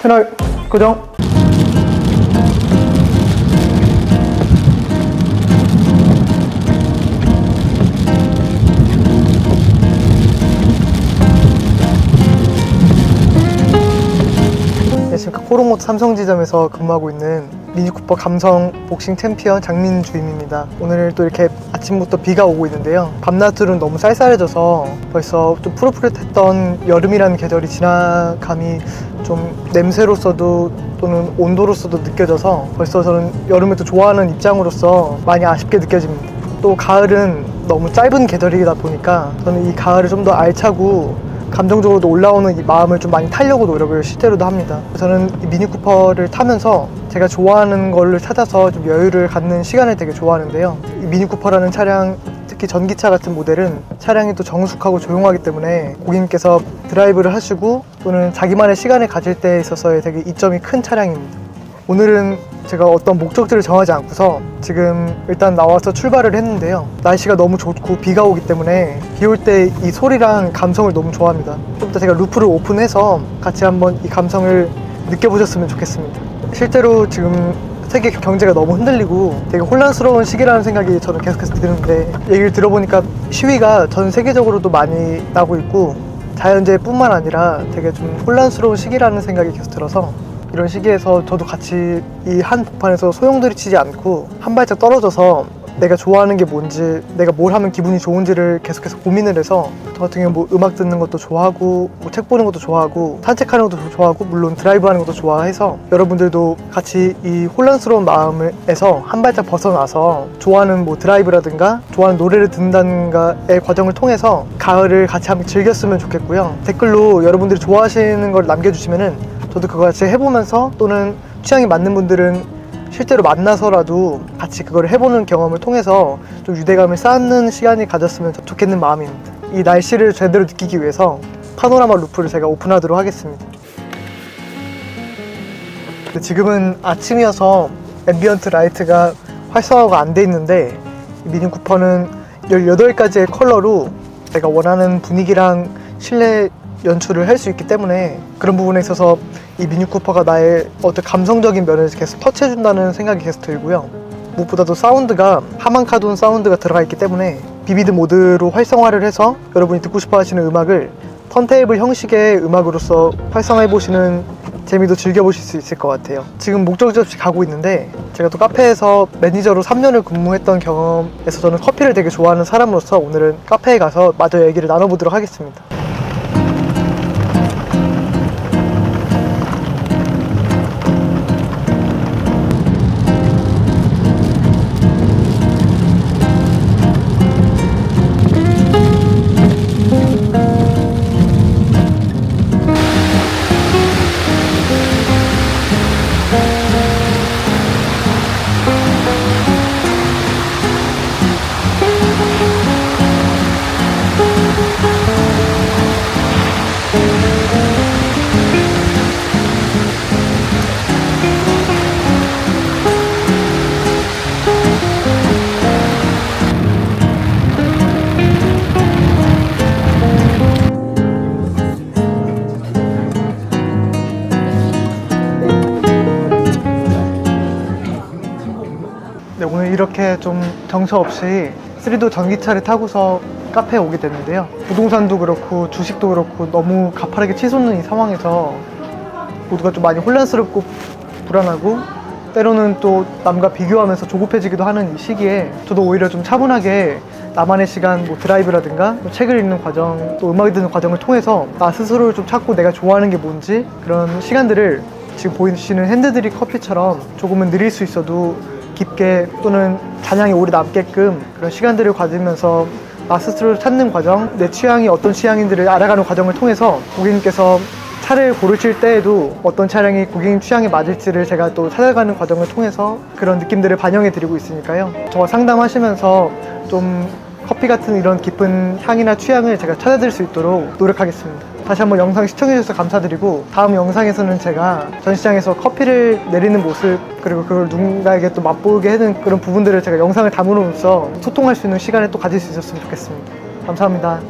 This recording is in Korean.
채널 고정. 네, 지금 코로모트 삼성지점에서 근무하고 있는 미니쿠퍼 감성 복싱 챔피언 장민 주임입니다. 오늘 또 이렇게 아침부터 비가 오고 있는데요. 밤낮으로는 너무 쌀쌀해져서 벌써 좀 푸릇푸릇했던 여름이라는 계절이 지나감이 좀 냄새로서도 또는 온도로서도 느껴져서 벌써 저는 여름을 또 좋아하는 입장으로서 많이 아쉽게 느껴집니다. 또 가을은 너무 짧은 계절이다 보니까 저는 이 가을을 좀 더 알차고 감정적으로도 올라오는 이 마음을 좀 많이 타려고 노력을 실제로도 합니다. 저는 이 미니 쿠퍼를 타면서 제가 좋아하는 거를 찾아서 좀 여유를 갖는 시간을 되게 좋아하는데요. 이 미니 쿠퍼라는 차량 특히 전기차 같은 모델은 차량이 또 정숙하고 조용하기 때문에 고객님께서 드라이브를 하시고 또는 자기만의 시간을 가질 때에 있어서의 되게 이점이 큰 차량입니다. 오늘은 제가 어떤 목적지를 정하지 않고서 지금 일단 나와서 출발을 했는데요. 날씨가 너무 좋고 비가 오기 때문에 비 올 때 이 소리랑 감성을 너무 좋아합니다. 좀 이따 제가 루프를 오픈해서 같이 한번 이 감성을 느껴보셨으면 좋겠습니다. 실제로 지금 세계 경제가 너무 흔들리고 되게 혼란스러운 시기라는 생각이 저는 계속해서 드는데 얘기를 들어보니까 시위가 전 세계적으로도 많이 나고 있고 자연재해뿐만 아니라 되게 좀 혼란스러운 시기라는 생각이 계속 들어서 이런 시기에서 저도 같이 이 한 복판에서 소용돌이치지 않고 한 발짝 떨어져서 내가 좋아하는 게 뭔지 내가 뭘 하면 기분이 좋은지를 계속해서 고민을 해서 저 같은 경우 뭐 음악 듣는 것도 좋아하고 뭐 책 보는 것도 좋아하고 산책하는 것도 좋아하고 물론 드라이브 하는 것도 좋아해서 여러분들도 같이 이 혼란스러운 마음에서 한 발짝 벗어나서 좋아하는 뭐 드라이브라든가 좋아하는 노래를 듣는다든가의 과정을 통해서 가을을 같이 한번 즐겼으면 좋겠고요. 댓글로 여러분들이 좋아하시는 걸 남겨주시면은 저도 그거 같이 해보면서 또는 취향이 맞는 분들은 실제로 만나서라도 같이 그걸 해보는 경험을 통해서 좀 유대감을 쌓는 시간이 가졌으면 좋겠는 마음입니다. 이 날씨를 제대로 느끼기 위해서 파노라마 루프를 제가 오픈하도록 하겠습니다. 지금은 아침이어서 앰비언트 라이트가 활성화가 안 돼 있는데 이 미니 쿠퍼는 18가지의 컬러로 제가 원하는 분위기랑 실내 연출을 할 수 있기 때문에 그런 부분에 있어서 이 미니 쿠퍼가 나의 어떤 감성적인 면을 계속 터치해준다는 생각이 계속 들고요. 무엇보다도 사운드가 하만카돈 사운드가 들어가 있기 때문에 비비드 모드로 활성화를 해서 여러분이 듣고 싶어 하시는 음악을 턴테이블 형식의 음악으로서 활성화해 보시는 재미도 즐겨보실 수 있을 것 같아요. 지금 목적지 없이 가고 있는데 제가 또 카페에서 매니저로 3년을 근무했던 경험에서 저는 커피를 되게 좋아하는 사람으로서 오늘은 카페에 가서 마저 얘기를 나눠보도록 하겠습니다. 이렇게 좀 정처 없이 3도 전기차를 타고서 카페에 오게 됐는데요. 부동산도 그렇고 주식도 그렇고 너무 가파르게 치솟는 이 상황에서 모두가 좀 많이 혼란스럽고 불안하고 때로는 또 남과 비교하면서 조급해지기도 하는 이 시기에 저도 오히려 좀 차분하게 나만의 시간, 뭐 드라이브라든가 또 책을 읽는 과정, 또 음악을 듣는 과정을 통해서 나 스스로를 좀 찾고 내가 좋아하는 게 뭔지 그런 시간들을 지금 보이시는 핸드드립 커피처럼 조금은 느릴 수 있어도 깊게 또는 잔향이 오래 남게끔 그런 시간들을 가지면서 나 스스로를 찾는 과정, 내 취향이 어떤 취향인지를 알아가는 과정을 통해서 고객님께서 차를 고르실 때에도 어떤 차량이 고객님 취향에 맞을지를 제가 또 찾아가는 과정을 통해서 그런 느낌들을 반영해 드리고 있으니까요. 저와 상담하시면서 좀 커피 같은 이런 깊은 향이나 취향을 제가 찾아드릴 수 있도록 노력하겠습니다. 다시 한번 영상 시청해주셔서 감사드리고 다음 영상에서는 제가 전시장에서 커피를 내리는 모습 그리고 그걸 누군가에게 또 맛보게 하는 그런 부분들을 제가 영상을 담으로써 소통할 수 있는 시간을 또 가질 수 있었으면 좋겠습니다. 감사합니다.